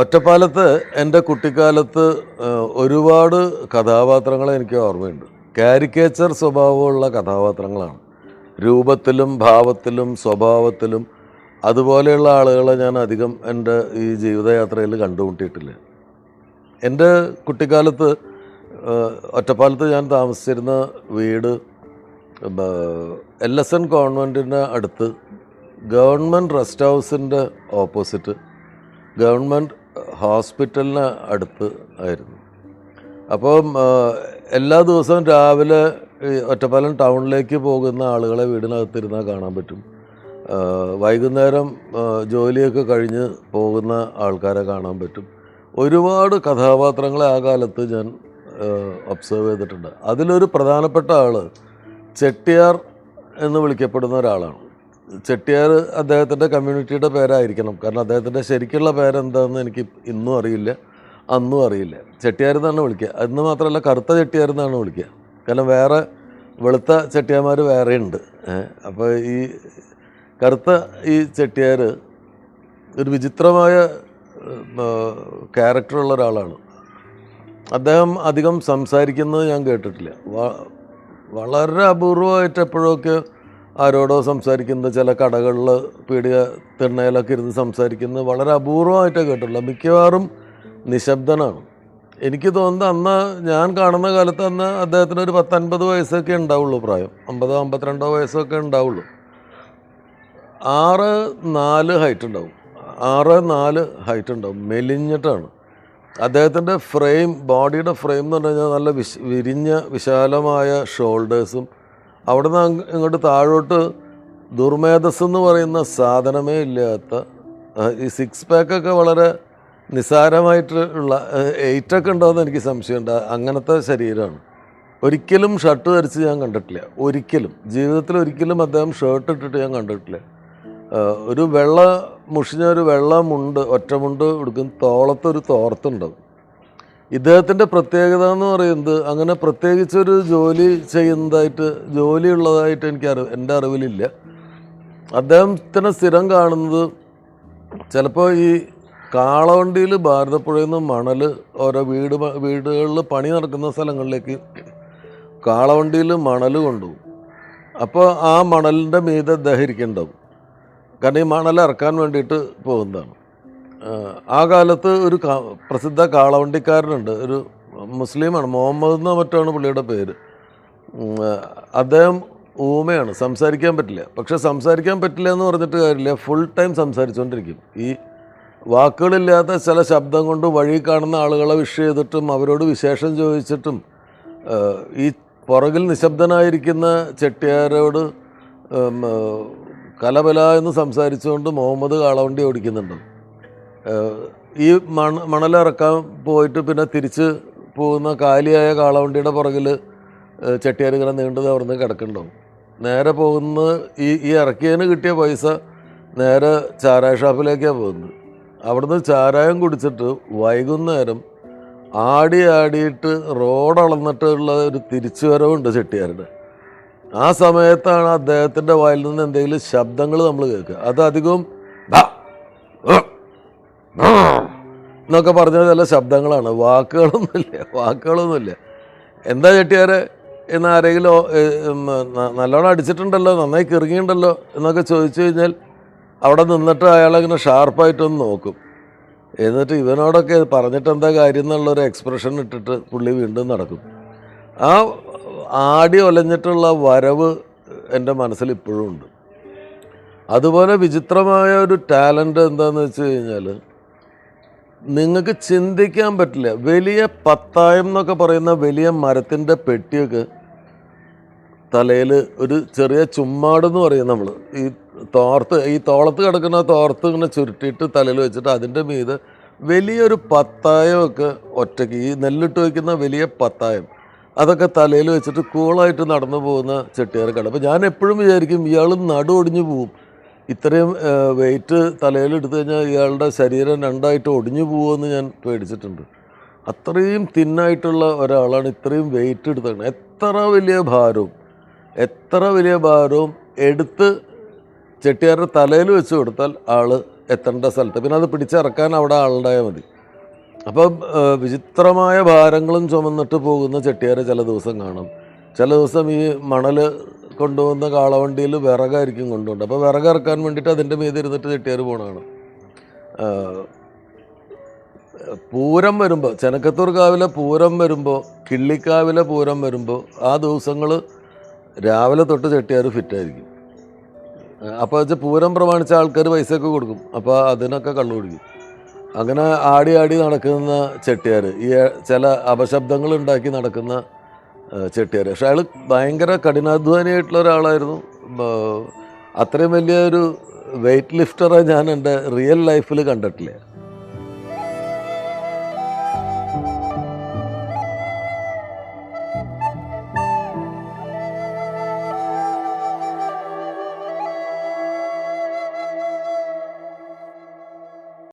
ഒറ്റപ്പാലത്ത് എന്റെ കുട്ടിക്കാലത്ത് ഒരുപാട് കഥാപാത്രങ്ങളെ എനിക്ക് ഓർമ്മയുണ്ട്. കാരിക്കേച്ചർ സ്വഭാവമുള്ള കഥാപാത്രങ്ങളാണ്. രൂപത്തിലും ഭാവത്തിലും സ്വഭാവത്തിലും അതുപോലെയുള്ള ആളുകളെ ഞാൻ അധികം എന്റെ ഈ ജീവിതയാത്രയിൽ കണ്ടുമുട്ടിയിട്ടില്ല. എന്റെ കുട്ടിക്കാലത്ത് ഒറ്റപ്പാലത്ത് ഞാൻ താമസിച്ചിരുന്ന വീട് എൽ എസ് എൻ കോൺവെന്റിന്റെ അടുത്ത് ഗവൺമെന്റ് റെസ്റ്റ് ഹൗസിന്റെ ഓപ്പോസിറ്റ്. ഗവൺമെന്റ് ഹോസ്പിറ്റലിന് അടുത്ത് ആയിരുന്നു. അപ്പം എല്ലാ ദിവസവും രാവിലെ ഒറ്റപ്പാലം ടൗണിലേക്ക് പോകുന്ന ആളുകളെ വീടിനകത്തിരുന്നാൽ കാണാൻ പറ്റും. വൈകുന്നേരം ജോലിയൊക്കെ കഴിഞ്ഞ് പോകുന്ന ആൾക്കാരെ കാണാൻ പറ്റും. ഒരുപാട് കഥാപാത്രങ്ങളെ ആ കാലത്ത് ഞാൻ ഒബ്സർവ് ചെയ്തിട്ടുണ്ട്. അതിലൊരു പ്രധാനപ്പെട്ട ആൾ ചെട്ടിയാർ എന്ന് വിളിക്കപ്പെടുന്ന ഒരാളാണ്. ചെട്ടിയാർ അദ്ദേഹത്തിന്റെ കമ്മ്യൂണിറ്റിയുടെ പേരായിരിക്കണം. കാരണം അദ്ദേഹത്തിന്റെ ശരിക്കുള്ള പേരെന്താണെന്ന് എനിക്ക് ഇന്നും അറിയില്ല. അന്നും അറിയില്ല. ചെട്ടിയാർ എന്നാണ് വിളിക്കുക. അന്ന് മാത്രമല്ല കറുത്ത ചെട്ടിയാർ എന്നാണ് വിളിക്കുക. കാരണം വേറെ വെളുത്ത ചെട്ടിയാന്മാർ വേറെ ഉണ്ട്. അപ്പോൾ ഈ കറുത്ത ഈ ചെട്ടിയാർ ഒരു വിചിത്രമായ ക്യാരക്ടറുള്ള ഒരാളാണ്. അദ്ദേഹം അധികം സംസാരിക്കുന്നത് ഞാൻ കേട്ടിട്ടില്ല. വളരെ അപൂർവമായിട്ട് എപ്പോഴൊക്കെ ആരോടോ സംസാരിക്കുന്ന ചില കടകളിൽ പീടിക തിണ്ണയിലൊക്കെ ഇരുന്ന് സംസാരിക്കുന്നത് വളരെ അപൂർവമായിട്ടേ കേട്ടുള്ളൂ മിക്കവാറും നിശബ്ദനാണ്. എനിക്ക് തോന്നുന്നത് അന്ന് ഞാൻ കാണുന്ന കാലത്ത് അന്ന് അദ്ദേഹത്തിന് ഒരു പത്തൊൻപത് വയസ്സൊക്കെ ഉണ്ടാവുള്ളൂ പ്രായം. അമ്പതോ അമ്പത്തിരണ്ടോ വയസ്സൊക്കെ ഉണ്ടാവുള്ളൂ. ആറ് നാല് ഹൈറ്റ് ഉണ്ടാവും. ആറ് നാല് ഹൈറ്റ് ഉണ്ടാവും. മെലിഞ്ഞിട്ടാണ്. അദ്ദേഹത്തിന്റെ ഫ്രെയിം ബോഡിയുടെ ഫ്രെയിം എന്ന് പറഞ്ഞു കഴിഞ്ഞാൽ നല്ല വിശ് വിരിഞ്ഞ വിശാലമായ ഷോൾഡേഴ്സും അവിടുന്ന് ഇങ്ങോട്ട് താഴോട്ട് ദുർമേധസ് എന്ന് പറയുന്ന സാധനമേ ഇല്ലാത്ത ഈ സിക്സ് പാക്കൊക്കെ വളരെ നിസാരമായിട്ടുള്ള എയ്റ്റൊക്കെ ഉണ്ടോയെന്ന് എനിക്ക് സംശയമുണ്ട്. അങ്ങനത്തെ ശരീരമാണ്. ഒരിക്കലും ഷർട്ട് ധരിച്ച് ഞാൻ കണ്ടിട്ടില്ല. ഒരിക്കലും. ജീവിതത്തിൽ ഒരിക്കലും അദ്ദേഹം ഷർട്ട് ഇട്ടിട്ട് ഞാൻ കണ്ടിട്ടില്ല. ഒരു വെള്ള മുഷിഞ്ഞ ഒരു വെള്ള മുണ്ട് ഒറ്റമുണ്ട് എടുക്കും തോളത്തൊരു തോർത്തുണ്ടാവും ഇദ്ദേഹത്തിന്റെ പ്രത്യേകത എന്ന് പറയുന്നത് അങ്ങനെ പ്രത്യേകിച്ചൊരു ജോലി ചെയ്യുന്നതായിട്ട് ജോലിയുള്ളതായിട്ട് എനിക്ക് അറിവ് എന്റെ അറിവിലില്ല. അദ്ദേഹത്തിനെ സ്ഥിരം കാണുന്നത് ചിലപ്പോൾ ഈ കാളവണ്ടിയിൽ ഭാരതപ്പുഴയിൽ നിന്ന് മണൽ ഓരോ വീട് വീടുകളിൽ പണി നടക്കുന്ന സ്ഥലങ്ങളിലേക്ക് കാളവണ്ടിയിൽ മണൽ കൊണ്ടുപോകും. അപ്പോൾ ആ മണലിന്റെ മീതെ ദഹരിക്കുന്നുണ്ടാവും കാരണം ഈ മണൽ ഇറക്കാൻ വേണ്ടിയിട്ട് പോകുന്നതാണ്. ആ, കാലത്ത് ഒരു പ്രസിദ്ധ കാളവണ്ടിക്കാരനുണ്ട്. ഒരു മുസ്ലിമാണ് മുഹമ്മദ് എന്നോ മറ്റാണ് പുള്ളിയുടെ പേര്. അദ്ദേഹം ഊമയാണ് സംസാരിക്കാൻ പറ്റില്ല. പക്ഷെ സംസാരിക്കാൻ പറ്റില്ല എന്ന് പറഞ്ഞിട്ട് കാര്യമില്ല ഫുൾ ടൈം സംസാരിച്ചുകൊണ്ടിരിക്കും ഈ വാക്കുകളില്ലാത്ത ചില ശബ്ദം കൊണ്ട് വഴി കാണുന്ന ആളുകളെ വിഷ് ചെയ്തിട്ടും അവരോട് വിശേഷം ചോദിച്ചിട്ടും ഈ പുറകിൽ നിശബ്ദനായിരിക്കുന്ന ചെട്ടിയാരോട് കലബല എന്ന് സംസാരിച്ചുകൊണ്ട് മുഹമ്മദ് കാളവണ്ടി ഓടിക്കുന്നുണ്ട്. ഈ മണ മണലിറക്കാൻ പോയിട്ട് പിന്നെ തിരിച്ച് പോകുന്ന കാലിയായ കാളവണ്ടിയുടെ പുറകിൽ ചെട്ടിയാർ ഇങ്ങനെ നീണ്ടു അവിടുന്ന് കിടക്കുന്നുണ്ടാവും. നേരെ പോകുന്ന ഈ ഈ ഇറക്കിയതിന് കിട്ടിയ പൈസ നേരെ ചാരായ ഷാപ്പിലേക്കാണ് പോകുന്നത്. അവിടുന്ന് ചാരായം കുടിച്ചിട്ട് വൈകുന്നേരം ആടി ആടിയിട്ട് റോഡ് അളന്നിട്ടുള്ള ഒരു തിരിച്ചുവരവുണ്ട് ചെട്ടിയാരുടെ. ആ സമയത്താണ് അദ്ദേഹത്തിന്റെ വായിൽ നിന്ന് എന്തെങ്കിലും ശബ്ദങ്ങൾ നമ്മൾ കേൾക്കുക. അത് അധികവും എന്നൊക്കെ പറഞ്ഞ ചില ശബ്ദങ്ങളാണ്. വാക്കുകളൊന്നുമില്ല. വാക്കുകളൊന്നുമില്ല. എന്താ ചെട്ടിയാരെ? എന്ന് ആരെങ്കിലും നല്ലോണം അടിച്ചിട്ടുണ്ടല്ലോ നന്നായി കിറങ്ങിയിട്ടുണ്ടല്ലോ എന്നൊക്കെ ചോദിച്ചു കഴിഞ്ഞാൽ അവിടെ നിന്നിട്ട് അയാളങ്ങനെ ഷാർപ്പായിട്ടൊന്ന് നോക്കും. എന്നിട്ട് ഇവനോടൊക്കെ പറഞ്ഞിട്ട് എന്താ കാര്യം എന്നുള്ളൊരു എക്സ്പ്രഷൻ ഇട്ടിട്ട് പുള്ളി വീണ്ടും നടക്കും. ആ ആടി ഒലഞ്ഞിട്ടുള്ള വരവ് എന്റെ മനസ്സിൽ ഇപ്പോഴും ഉണ്ട്. അതുപോലെ വിചിത്രമായ ഒരു ടാലന്റ് എന്താണെന്ന് വെച്ച് കഴിഞ്ഞാൽ നിങ്ങൾക്ക് ചിന്തിക്കാൻ പറ്റില്ല. വലിയ പത്തായം എന്നൊക്കെ പറയുന്ന വലിയ മരത്തിന്റെ പെട്ടിയൊക്കെ തലയിൽ ഒരു ചെറിയ ചുമ്മാടെന്ന് പറയും നമ്മൾ ഈ തോർത്ത് ഈ തോളത്ത് കിടക്കുന്ന തോർത്ത് ഇങ്ങനെ ചുരുട്ടിയിട്ട് തലയിൽ വെച്ചിട്ട് അതിന്റെ മീത് വലിയൊരു പത്തായമൊക്കെ ഒറ്റയ്ക്ക് ഈ നെല്ലിട്ട് വയ്ക്കുന്ന വലിയ പത്തായം. അതൊക്കെ തലയിൽ വെച്ചിട്ട് കൂളായിട്ട് നടന്നു പോകുന്ന ചെട്ടിയാർക്കാണ്. അപ്പോൾ ഞാൻ എപ്പോഴും വിചാരിക്കും ഇയാൾ നടു ഒടിഞ്ഞു പോവും. ഇത്രയും വെയിറ്റ് തലയിൽ എടുത്തു കഴിഞ്ഞാൽ ഇയാളുടെ ശരീരം രണ്ടായിട്ട് ഒടിഞ്ഞു പോകുമെന്ന് ഞാൻ പേടിച്ചിട്ടുണ്ട്. അത്രയും തിന്നായിട്ടുള്ള ഒരാളാണ് ഇത്രയും വെയിറ്റ് എടുത്തേക്കുന്നത് എത്ര വലിയ ഭാരവും എത്ര വലിയ ഭാരവും എടുത്ത് ചെട്ടിയാരുടെ തലയിൽ വെച്ച് കൊടുത്താൽ ആൾ എത്തേണ്ട സ്ഥലത്ത്. പിന്നെ അത് പിടിച്ചിറക്കാൻ അവിടെ ആളുണ്ടായാൽ മതി. അപ്പം വിചിത്രമായ ഭാരങ്ങളും ചുമന്നിട്ട് പോകുന്ന ചെട്ടിയാരെ ചില ദിവസം കാണും. ചില ദിവസം ഈ മണൽ കൊണ്ടുപോകുന്ന കാളവണ്ടിയിൽ വിറകായിരിക്കും കൊണ്ടുപോകുന്നത് അപ്പോൾ വിറക് ഇറക്കാൻ വേണ്ടിയിട്ട് അതിന്റെ മീതി ഇരുന്നിട്ട് ചെട്ടിയാർ പോകണമാണ് പൂരം വരുമ്പോൾ ചെനക്കത്തൂർ കാവിലെ പൂരം വരുമ്പോൾ കിള്ളിക്കാവിലെ പൂരം വരുമ്പോൾ ആ ദിവസങ്ങൾ രാവിലെ തൊട്ട് ചെട്ടിയാർ ഫിറ്റായിരിക്കും. അപ്പോൾ വെച്ചാൽ പൂരം പ്രമാണിച്ച ആൾക്കാർ പൈസയൊക്കെ കൊടുക്കും. അപ്പോൾ അതിനൊക്കെ കള്ളു കുടിക്കും. അങ്ങനെ ആടി ആടി നടക്കുന്ന ചെട്ടിയാർ ഈ ചില അപശബ്ദങ്ങൾ ഉണ്ടാക്കി നടക്കുന്ന ചെട്ടിയാർ പക്ഷെ അയാൾ ഭയങ്കര കഠിനാധ്വാനിയായിട്ടുള്ള ഒരാളായിരുന്നു. അത്രയും വലിയൊരു വെയിറ്റ് ലിഫ്റ്ററെ ഞാൻ എന്റെ റിയൽ ലൈഫിൽ കണ്ടിട്ടില്ല.